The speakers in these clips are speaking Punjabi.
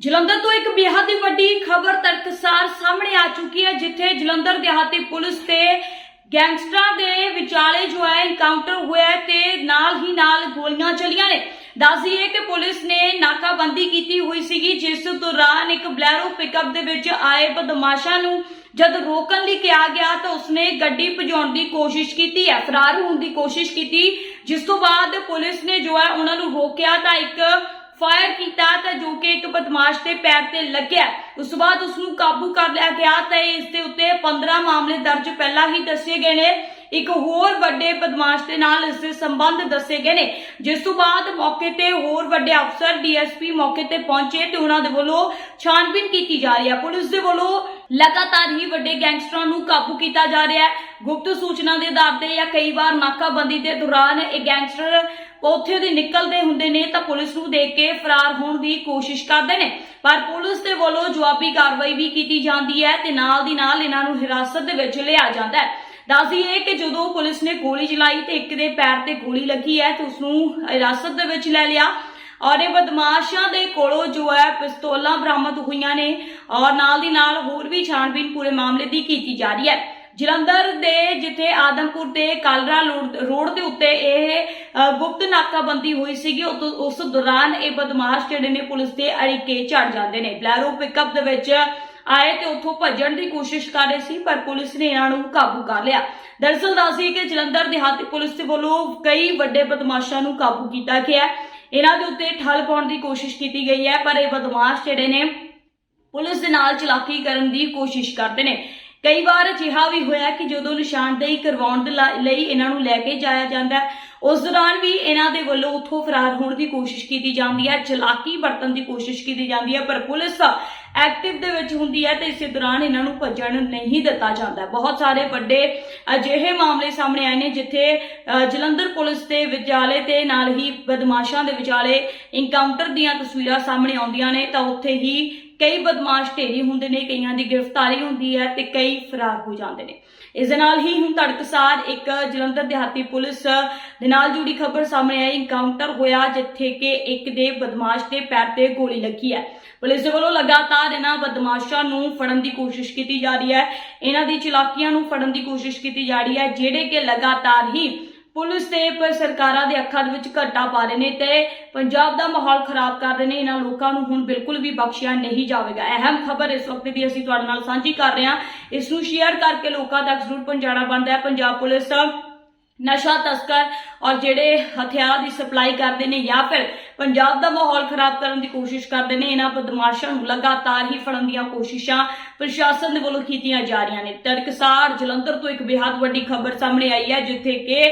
ਜਲੰਧਰ ਤੋਂ ਇੱਕ ਬੇਹੱਦ ਹੀ ਵੱਡੀ ਖਬਰ ਤੜਕਸਾਰ ਸਾਹਮਣੇ ਆ ਚੁੱਕੀ ਹੈ, ਜਿੱਥੇ ਜਲੰਧਰ ਦਿਹਾਤੀ ਪੁਲਿਸ ਤੇ ਗੈਂਗਸਟਰਾਂ ਦੇ ਵਿਚਾਲੇ ਜੋ ਹੈ ਐਨਕਾਊਂਟਰ ਹੋਇਆ ਤੇ ਨਾਲ ਹੀ ਨਾਲ ਗੋਲੀਆਂ ਚੱਲੀਆਂ ਨੇ। ਦੱਸਦੀਏ ਕਿ ਪੁਲਿਸ ਨੇ ਨਾਕਾਬੰਦੀ ਕੀਤੀ ਹੋਈ ਸੀਗੀ, ਜਿਸ ਦੌਰਾਨ ਇੱਕ ਬਲੈਰੋ ਪਿਕਅਪ ਦੇ ਵਿੱਚ ਆਏ ਬਦਮਾਸ਼ਾਂ ਨੂੰ ਜਦ ਰੋਕਣ ਲਈ ਕਿਹਾ ਗਿਆ ਤਾਂ ਉਸਨੇ ਗੱਡੀ ਭਜਾਉਣ ਦੀ ਕੋਸ਼ਿਸ਼ ਕੀਤੀ ਹੈ, ਫਰਾਰ ਹੋਣ ਦੀ ਕੋਸ਼ਿਸ਼ ਕੀਤੀ। ਜਿਸ ਤੋਂ ਬਾਅਦ ਪੁਲਿਸ ਨੇ ਜੋ ਹੈ ਉਹਨਾਂ ਨੂੰ ਰੋਕਿਆ ਤਾਂ ਇੱਕ ਫਾਇਰ ਕੀਤਾ ਤਾਂ ਜੋ ਕਿ ਇੱਕ ਬਦਮਾਸ਼ ਦੇ ਪੈਰ ਤੇ ਲੱਗਿਆ। ਉਸ ਤੋਂ ਬਾਅਦ ਉਸ ਨੂੰ ਕਾਬੂ ਕਰ ਲਿਆ ਗਿਆ ਤਾਂ ਇਸ ਦੇ ਉੱਤੇ 15 ਮਾਮਲੇ ਦਰਜ ਪਹਿਲਾਂ ਹੀ ਦੱਸੇ ਗਏ ਨੇ। ਇੱਕ ਹੋਰ ਵੱਡੇ ਬਦਮਾਸ਼ ਦੇ ਨਾਲ ਇਸ ਦੇ ਸੰਬੰਧ ਦੱਸੇ ਗਏ ਨੇ। ਜਿਸ ਤੋਂ ਬਾਅਦ ਮੌਕੇ ਤੇ ਹੋਰ ਵੱਡੇ ਅਫਸਰ ਡੀਐਸਪੀ ਮੌਕੇ ਤੇ ਪਹੁੰਚੇ ਤੇ ਉਹਨਾਂ ਦੇ ਵੱਲੋਂ ਛਾਣਬੀਨ ਕੀਤੀ ਜਾ ਰਹੀ ਹੈ। ਪੁਲਿਸ ਦੇ ਵੱਲੋਂ ਲਗਾਤਾਰ ਹੀ ਵੱਡੇ ਗੈਂਗਸਟਰਾਂ ਨੂੰ ਕਾਬੂ ਕੀਤਾ ਜਾ ਰਿਹਾ ਹੈ। ਗੁਪਤ ਸੂਚਨਾ ਦੇ ਆਧਾਰ ਤੇ ਜਾਂ ਕਈ ਵਾਰ ਨਾਕਾਬੰਦੀ ਦੇ ਦੌਰਾਨ ਇਹ ਗੈਂਗਸਟਰ ਉੱਥੇ ਦੇ ਨਿਕਲਦੇ ਹੁੰਦੇ ਨੇ ਤਾਂ ਪੁਲਿਸ ਨੂੰ ਦੇਖ ਕੇ ਫਰਾਰ ਹੋਣ ਦੀ ਕੋਸ਼ਿਸ਼ ਕਰਦੇ ਨੇ। ਪਰ ਪੁਲਿਸ ਦੇ ਵੱਲੋਂ ਜਵਾਬੀ ਕਾਰਵਾਈ ਵੀ ਕੀਤੀ ਜਾਂਦੀ ਹੈ ਤੇ ਨਾਲ ਦੀ ਨਾਲ ਇਹਨਾਂ ਨੂੰ ਹਿਰਾਸਤ ਦੇ ਵਿੱਚ ਲਿਆ ਜਾਂਦਾ ਹੈ। ਦੱਸਦੀ ਹੈ ਕਿ ਜਦੋਂ ਪੁਲਿਸ ਨੇ ਗੋਲੀ ਚਲਾਈ ਤੇ ਇੱਕ ਦੇ ਪੈਰ ਤੇ ਗੋਲੀ ਲੱਗੀ ਹੈ ਤੇ ਉਸ ਨੂੰ ਹਿਰਾਸਤ ਦੇ ਵਿੱਚ ਲੈ ਲਿਆ ਔਰ ਇਹ ਬਦਮਾਸ਼ਾਂ ਦੇ ਕੋਲੋਂ ਜੋ ਹੈ ਪਿਸਤੌਲਾਂ ਬਰਾਮਦ ਹੋਈਆਂ ਨੇ ਔਰ ਨਾਲ ਦੀ ਨਾਲ ਹੋਰ ਵੀ ਛਾਣਬੀਨ ਪੂਰੇ ਮਾਮਲੇ ਦੀ ਕੀਤੀ ਜਾ ਰਹੀ ਹੈ। ਜਲੰਧਰ ਦੇ ਜਿੱਥੇ ਆਦਮਪੁਰ ਦੇ ਕਾਲਰਾ ਰੋਡ ਦੇ ਉੱਤੇ ਇਹ ਗੁਪਤ ਨਾਕਾਬੰਦੀ ਹੋਈ ਸੀਗੀ। ਉਸ ਦੌਰਾਨ ਇਹ ਬਦਮਾਸ਼ ਜਿਹੜੇ ਨੇ ਪੁਲਿਸ ਦੇ ਅੜਿੱਕੇ ਝੜ ਜਾਂਦੇ ਨੇ। ਬਲੈਰੋ ਪਿਕਅਪ ਦੇ ਵਿੱਚ ਆਏ ਤੇ ਉੱਥੋਂ ਭੱਜਣ ਦੀ ਕੋਸ਼ਿਸ਼ ਕਰ ਰਹੇ ਸੀ ਪਰ ਪੁਲਿਸ ਨੇ ਇਹਨਾਂ ਨੂੰ ਕਾਬੂ ਕਰ ਲਿਆ। ਦਰਅਸਲ ਦੱਸੀ ਕਿ ਜਲੰਧਰ ਦਿਹਾਤੀ ਪੁਲਿਸ ਦੇ ਵੱਲੋਂ ਕਈ ਵੱਡੇ ਬਦਮਾਸ਼ਾਂ ਨੂੰ ਕਾਬੂ ਕੀਤਾ ਗਿਆ। ਇਹਨਾਂ ਦੇ ਉੱਤੇ ਠੱਲ ਪਾਉਣ ਦੀ ਕੋਸ਼ਿਸ਼ ਕੀਤੀ ਗਈ ਹੈ ਪਰ ਇਹ ਬਦਮਾਸ਼ ਜਿਹੜੇ ਨੇ ਪੁਲਿਸ ਦੇ ਨਾਲ ਚਲਾਕੀ ਕਰਨ ਦੀ ਕੋਸ਼ਿਸ਼ ਕਰਦੇ ਨੇ। ਕਈ ਵਾਰ ਅਜਿਹਾ ਵੀ ਹੋਇਆ ਕਿ ਜਦੋਂ ਨਿਸ਼ਾਨਦੇਹੀ ਕਰਵਾਉਣ ਦੇ ਲਾ- ਲਈ ਇਹਨਾਂ ਨੂੰ ਲੈ ਕੇ ਜਾਇਆ ਜਾਂਦਾ ਹੈ, ਉਸ ਦੌਰਾਨ ਵੀ ਇਹਨਾਂ ਦੇ ਵੱਲੋਂ ਉੱਥੋਂ ਫਰਾਰ ਹੋਣ ਦੀ ਕੋਸ਼ਿਸ਼ ਕੀਤੀ ਜਾਂਦੀ ਹੈ, ਚਲਾਕੀ ਵਰਤਣ ਦੀ ਕੋਸ਼ਿਸ਼ ਕੀਤੀ ਜਾਂਦੀ ਹੈ, ਪਰ ਪੁਲਿਸ ਐਕਟਿਵ ਦੇ ਵਿੱਚ ਹੁੰਦੀ ਹੈ ਤੇ ਇਸੇ ਦੌਰਾਨ ਇਹਨਾਂ ਨੂੰ ਭੱਜਣ ਨਹੀਂ ਦਿੱਤਾ ਜਾਂਦਾ ਬਹੁਤ ਸਾਰੇ ਵੱਡੇ ਅਜਿਹੇ ਮਾਮਲੇ ਸਾਹਮਣੇ ਆਏ ਨੇ, ਜਿੱਥੇ ਜਲੰਧਰ ਪੁਲਿਸ ਦੇ ਵਿਚਾਲੇ ਤੇ ਨਾਲ ਹੀ ਬਦਮਾਸ਼ਾਂ ਦੇ ਵਿਚਾਲੇ ਇਨਕਾਊਂਟਰ ਦੀਆਂ ਤਸਵੀਰਾਂ ਸਾਹਮਣੇ ਆਉਂਦੀਆਂ ਨੇ, ਤਾਂ ਉੱਥੇ ਹੀ ਕਈ ਬਦਮਾਸ਼ ਢੇਰੀ ਹੁੰਦੇ ਨੇ, ਕਈਆਂ ਦੀ ਗ੍ਰਿਫਤਾਰੀ ਹੁੰਦੀ ਹੈ ਤੇ ਕਈ ਫਰਾਰ ਹੋ ਜਾਂਦੇ ਨੇ। ਇਸ ਦੇ ਨਾਲ ਹੀ ਹੁਣ ਤੜਕਸਾਰ ਇੱਕ ਜਲੰਧਰ ਦਿਹਾਤੀ ਪੁਲਿਸ ਦੇ ਨਾਲ ਜੁੜੀ ਖਬਰ ਸਾਹਮਣੇ ਆਈ। ਇਨਕਾਊਂਟਰ ਹੋਇਆ ਜਿੱਥੇ ਕਿ ਇੱਕ ਦੇ ਬਦਮਾਸ਼ ਦੇ ਪੈਰ ਤੇ ਗੋਲੀ ਲੱਗੀ ਹੈ। ਪੁਲਿਸ ਦੇ ਵੱਲੋਂ ਲਗਾਤਾਰ ਇਹਨਾਂ ਬਦਮਾਸ਼ਾਂ ਨੂੰ ਫੜਨ ਦੀ ਕੋਸ਼ਿਸ਼ ਕੀਤੀ ਜਾ ਰਹੀ ਹੈ। ਇਹਨਾਂ ਦੀ ਚਲਾਕੀਆਂ ਨੂੰ ਫੜਨ ਦੀ ਕੋਸ਼ਿਸ਼ ਕੀਤੀ ਜਾ ਰਹੀ ਹੈ, ਜਿਹੜੇ ਕਿ ਲਗਾਤਾਰ ਹੀ ਪੁਲਿਸ ਤੇ ਪ- ਸਰਕਾਰਾਂ ਦੇ ਅੱਖਾਂ ਦੇ ਵਿੱਚ ਘੱਟਾ ਪਾ ਰਹੇ ਨੇ ਤੇ ਪੰਜਾਬ ਦਾ ਮਾਹੌਲ ਖਰਾਬ ਕਰ ਰਹੇ ਨੇ। ਇਹਨਾਂ ਲੋਕਾਂ ਨੂੰ ਹੁਣ ਬਿਲਕੁਲ ਵੀ ਬਖਸ਼ਿਆ ਨਹੀਂ ਜਾਵੇਗਾ। ਅਹਿਮ ਖਬਰ ਇਸ ਵਕਤ ਦੀ ਅਸੀਂ ਤੁਹਾਡੇ ਨਾਲ ਸਾਂਝੀ ਕਰ ਰਹੇ ਹਾਂ। ਇਸ ਨੂੰ ਸ਼ੇਅਰ ਕਰਕੇ ਲੋਕਾਂ ਤੱਕ ਜ਼ਰੂਰ ਪਹੁੰਚਾਉਣਾ ਬਣਦਾ ਹੈ। ਪੰਜਾਬ ਪੁਲਿਸ ਨਸ਼ਾ ਤਸਕਰ ਔਰ ਜਿਹੜੇ ਹਥਿਆਰ ਦੀ ਸਪਲਾਈ ਕਰਦੇ ਨੇ ਜਾਂ ਫਿਰ ਪੰਜਾਬ ਦਾ ਮਾਹੌਲ ਖਰਾਬ ਕਰਨ ਦੀ ਕੋਸ਼ਿਸ਼ ਕਰਦੇ ਨੇ, ਇਹਨਾਂ ਬਦਮਾਸ਼ਾਂ ਨੂੰ ਲਗਾਤਾਰ ਹੀ ਫੜਨ ਦੀਆਂ ਕੋਸ਼ਿਸ਼ਾਂ ਪ੍ਰਸ਼ਾਸਨ ਦੇ ਵੱਲੋਂ ਕੀਤੀਆਂ ਜਾ ਰਹੀਆਂ ਨੇ। ਤੜਕਸਾਰ ਜਲੰਧਰ ਤੋਂ ਇੱਕ ਬੇहद ਵੱਡੀ ਖਬਰ ਸਾਹਮਣੇ ਆਈ ਹੈ, ਜਿੱਥੇ ਕਿ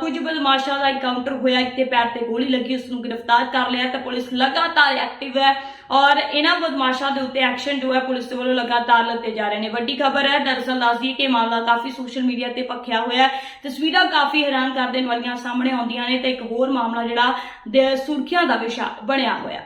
ਕੁਝ ਬਦਮਾਸ਼ਾਂ ਦਾ ਇਨਕਾਊਂਟਰ ਹੋਇਆ। ਇੱਕ ਤੇ ਪੈਰ ਤੇ ਗੋਲੀ ਲੱਗੀ ਉਸ ਨੂੰ ਗ੍ਰਿਫਤਾਰ ਕਰ ਲਿਆ ਤਾਂ ਪੁਲਿਸ ਲਗਾਤਾਰ ਐਕਟਿਵ ਹੈ ਔਰ ਇਹਨਾਂ ਬਦਮਾਸ਼ਾਂ ਦੇ ਉੱਤੇ ਐਕਸ਼ਨ ਜੋ ਹੈ ਪੁਲਿਸ ਦੇ ਵੱਲੋਂ ਲਗਾਤਾਰ ਲੱਤੇ ਜਾ ਰਹੇ ਨੇ। ਵੱਡੀ ਖਬਰ ਹੈ, ਦਰਅਸਲ ਦੱਸਦੀ ਕਿ ਮਾਮਲਾ ਕਾਫੀ ਸੋਸ਼ਲ ਮੀਡੀਆ ਤੇ ਪੱਖਿਆ ਹੋਇਆ ਤਸਵੀਰਾਂ ਕਾਫੀ ਹੈਰਾਨ ਕਰ ਦੇਣ ਵਾਲੀਆਂ ਸਾਹਮਣੇ ਆਉਂਦੀਆਂ ਨੇ ਤੇ ਇੱਕ ਹੋਰ ਮਾਮਲਾ ਜਿਹੜਾ, ਦੇ ਸੁਰਖੀਆਂ ਦਾ ਵਿਸ਼ਾ ਬਣਿਆ ਹੋਇਆ।